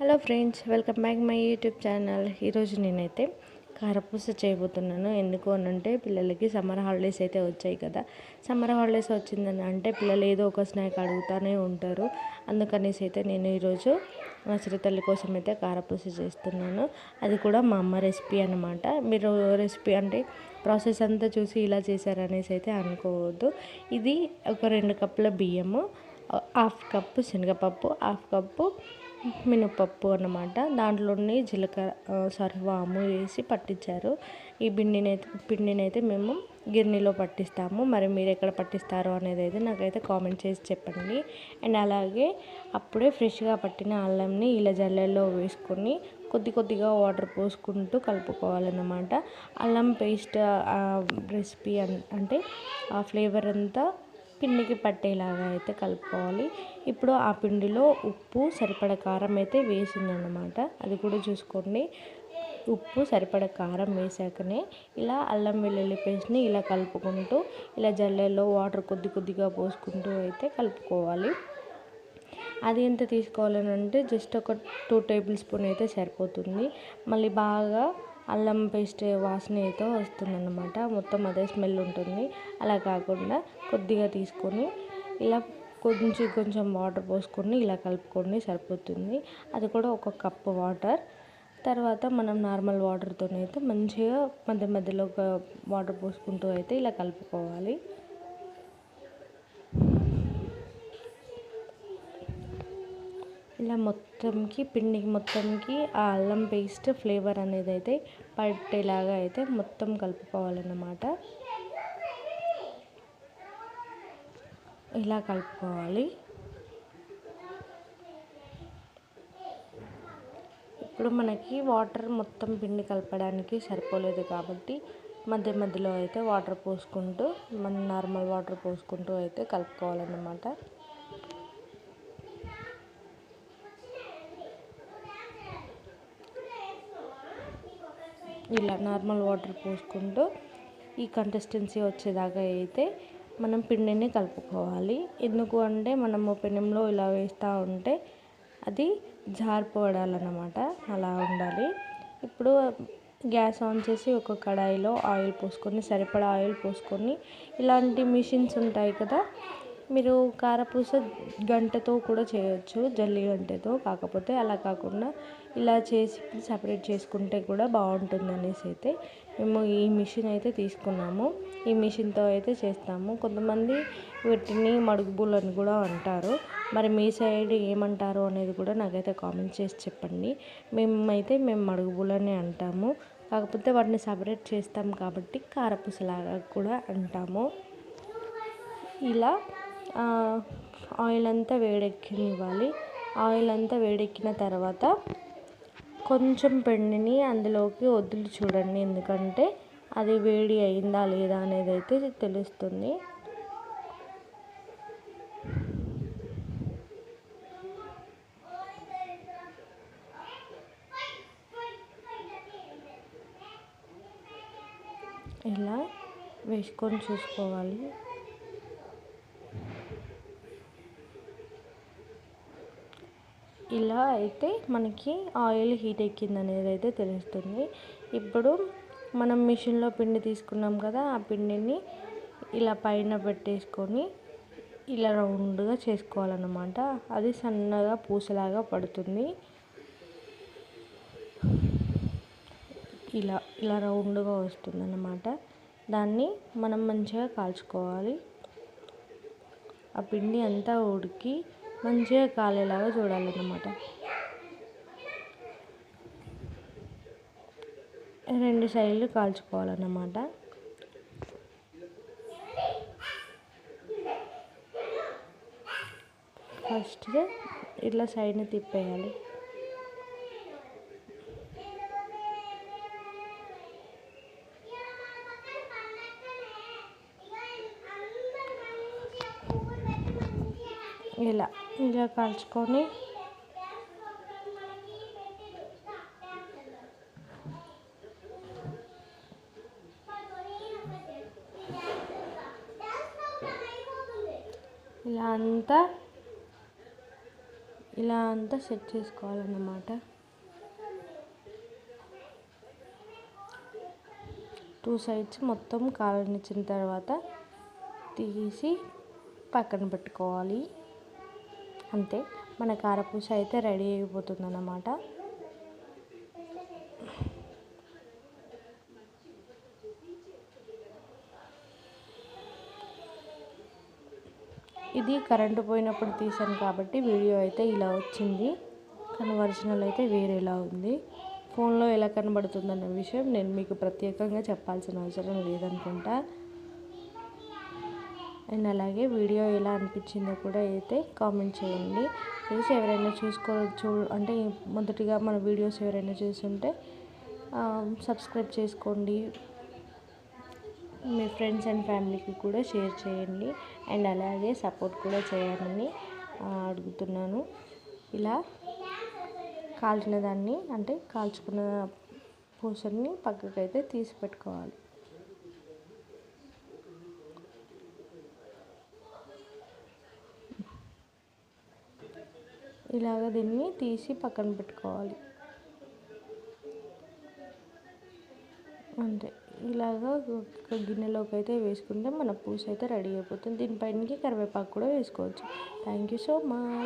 Hello friends welcome back my YouTube channel. ఈరోజు నేనైతే కారపూస చేయబోతున్నాను. ఎందుకు అని అంటే పిల్లలకి సమ్మర్ హాలిడేస్ అయితే వచ్చాయి కదా. సమ్మర్ హాలిడేస్ వచ్చిందని అంటే పిల్లలు ఏదో ఒక స్నాక్ అడుగుతూనే ఉంటారు. అందుకనేసి అయితే నేను ఈరోజు మా చిరుతల్లి కోసం అయితే కారపూస చేస్తున్నాను. అది కూడా మా అమ్మ రెసిపీ అనమాట మీరు రెసిపీ అంటే ప్రాసెస్ అంతా చూసి ఇలా చేశారనేసి అయితే అనుకోవద్దు. ఇది ఒక రెండు కప్పుల బియ్యము హాఫ్ కప్పు శనగపప్పు హాఫ్ కప్పు మినపప్పు అన్నమాట. దాంట్లోనే జీలకర్ర సారీ వాము వేసి పట్టించారు. ఈ పిండినైతే పిండినైతే మేము గిన్నెలో పట్టిస్తాము. మరి మీరు ఎక్కడ పట్టిస్తారో అనేది అయితే నాకైతే కామెంట్ చేసి చెప్పండి. అండ్ అలాగే అప్పుడే ఫ్రెష్గా పట్టిన అల్లంని ఇలా జల్లెల్లో వేసుకొని కొద్ది కొద్దిగా వాటర్ పోసుకుంటూ కలుపుకోవాలన్నమాట. అల్లం పేస్ట్ రెసిపీ అంటే ఆ ఫ్లేవర్ అంతా పిండికి పట్టేలాగా అయితే కలుపుకోవాలి. ఇప్పుడు ఆ పిండిలో ఉప్పు సరిపడ కారం అయితే వేసిందనమాట అది కూడా చూసుకోండి. ఉప్పు సరిపడ కారం వేసాకనే ఇలా అల్లం వెల్లుల్లి పేస్ట్ని ఇలా కలుపుకుంటూ ఇలా జల్లెల్లో వాటర్ కొద్ది కొద్దిగా పోసుకుంటూ అయితే కలుపుకోవాలి. అది ఎంత తీసుకోవాలని అంటే జస్ట్ ఒక టూ టేబుల్ స్పూన్ అయితే సరిపోతుంది. మళ్ళీ బాగా అల్లం పేస్ట్ వాసన అయితే వస్తుందన్నమాట. మొత్తం అదే స్మెల్ ఉంటుంది. అలా కాకుండా కొద్దిగా తీసుకొని ఇలా కొంచెం కొంచెం వాటర్ పోసుకొని ఇలా కలుపుకొని సరిపోతుంది. అది కూడా ఒక కప్పు వాటర్. తర్వాత మనం నార్మల్ వాటర్తో అయితే మంచిగా మధ్య మధ్యలో ఒక వాటర్ పోసుకుంటూ అయితే ఇలా కలుపుకోవాలి. ఇలా మొత్తంకి పిండికి మొత్తంకి ఆ అల్లం పేస్ట్ ఫ్లేవర్ అనేది అయితే పట్టేలాగా అయితే మొత్తం కలుపుకోవాలన్నమాట. ఇలా కలుపుకోవాలి. ఇప్పుడు మనకి వాటర్ మొత్తం పిండి కలపడానికి సరిపోలేదు కాబట్టి మధ్య మధ్యలో అయితే వాటర్ పోసుకుంటూ మన నార్మల్ వాటర్ పోసుకుంటూ అయితే కలుపుకోవాలన్నమాట. ఇలా నార్మల్ వాటర్ పోసుకుంటూ ఈ కన్సిస్టెన్సీ వచ్చేదాకా అయితే మనం పిండిని కలుపుకోవాలి. ఎందుకు అంటే మనము పెనంలో ఇలా వేస్తూ ఉంటే అది జారిపోవడాలన్నమాట. అలా ఉండాలి. ఇప్పుడు గ్యాస్ ఆన్ చేసి ఒక కడాయిలో ఆయిల్ పోసుకొని సరిపడా ఆయిల్ పోసుకొని ఇలాంటి మిషన్స్ ఉంటాయి కదా మీరు కారపూస గంటతో కూడా చేయొచ్చు జల్లి గంటతో. కాకపోతే అలా కాకుండా ఇలా చేసి సపరేట్ చేసుకుంటే కూడా బాగుంటుంది అనేసి అయితే మేము ఈ మిషన్ అయితే తీసుకున్నాము. ఈ మిషన్తో అయితే చేస్తాము. కొంతమంది వీటిని మడుగుబుల్ అని కూడా అంటారు. మరి మీ సైడ్ ఏమంటారు అనేది కూడా నాకైతే కామెంట్ చేసి చెప్పండి. మేమైతే మేము మడుగుబుల్ అంటాము. కాకపోతే వాటిని సపరేట్ చేస్తాం కాబట్టి కారపూసలాగా కూడా అంటాము. ఇలా ఆయిల్ అంతా వేడెక్కనివ్వాలి. ఆయిల్ అంతా వేడెక్కిన తర్వాత కొంచెం పిండిని అందులోకి వదిలి చూడండి. ఎందుకంటే అది వేడి అయిందా లేదా అనేది అయితే తెలుస్తుంది. ఇలా వేసుకొని చూసుకోవాలి. ఇలా అయితే మనకి ఆయిల్ హీట్ ఎక్కింది అనేది అయితే తెలుస్తుంది. ఇప్పుడు మనం మిషన్లో పిండి తీసుకున్నాం కదా ఆ పిండిని ఇలా పైన పెట్టేసుకొని ఇలా రౌండ్గా చేసుకోవాలన్నమాట. అది సన్నగా పూసలాగా పడుతుంది. ఇలా ఇలా రౌండ్గా వస్తుందన్నమాట. దాన్ని మనం మంచిగా కాల్చుకోవాలి. ఆ పిండి అంతా ఉడికి మంచిగా కాలేలాగా చూడాలన్నమాట. రెండు సైడ్లు కాల్చుకోవాలన్నమాట. ఫస్ట్ ఇట్లా సైడ్ని తిప్పేయాలి. ఇలా. ఇలా కాల్చుకొని ఇలా అంతా ఇలా అంతా సెట్ చేసుకోవాలన్నమాట. టూ సైడ్స్ మొత్తం కాలనిచ్చిన తర్వాత తీసి పక్కన పెట్టుకోవాలి. అంతే మన కారపూస అయితే రెడీ అయిపోతుంది అన్నమాట ఇది కరెంటు పోయినప్పుడు తీసాను కాబట్టి వీడియో అయితే ఇలా వచ్చింది. కానీ ఒరిజినల్ అయితే వేరేలా ఉంది. ఫోన్లో ఎలా కనబడుతుందన్న విషయం నేను మీకు ప్రత్యేకంగా చెప్పాల్సిన అవసరం లేదనుకుంటా. అండ్ అలాగే వీడియో ఎలా అనిపించిందో కూడా అయితే కామెంట్ చేయండి. ప్లీజ్ ఎవరైనా చూసుకో చూ అంటే మొదటిగా మన వీడియోస్ ఎవరైనా చూస్తుంటే సబ్స్క్రైబ్ చేసుకోండి. మీ ఫ్రెండ్స్ అండ్ ఫ్యామిలీకి కూడా షేర్ చేయండి. అండ్ అలాగే సపోర్ట్ కూడా చేయాలని అడుగుతున్నాను. ఇలా కాల్చిన దాన్ని అంటే కాల్చుకున్న పూసల్ని పక్కకైతే తీసి పెట్టుకోవాలి ఇలాగ దీన్ని తీసి పక్కన పెట్టుకోవాలి. అంతే. ఇలాగా ఒక గిన్నెలోకి అయితే వేసుకుంటే మన పూస అయితే రెడీ అయిపోతుంది. దీనిపైనకి కరివేపాకు కూడా వేసుకోవచ్చు. Thank you so much.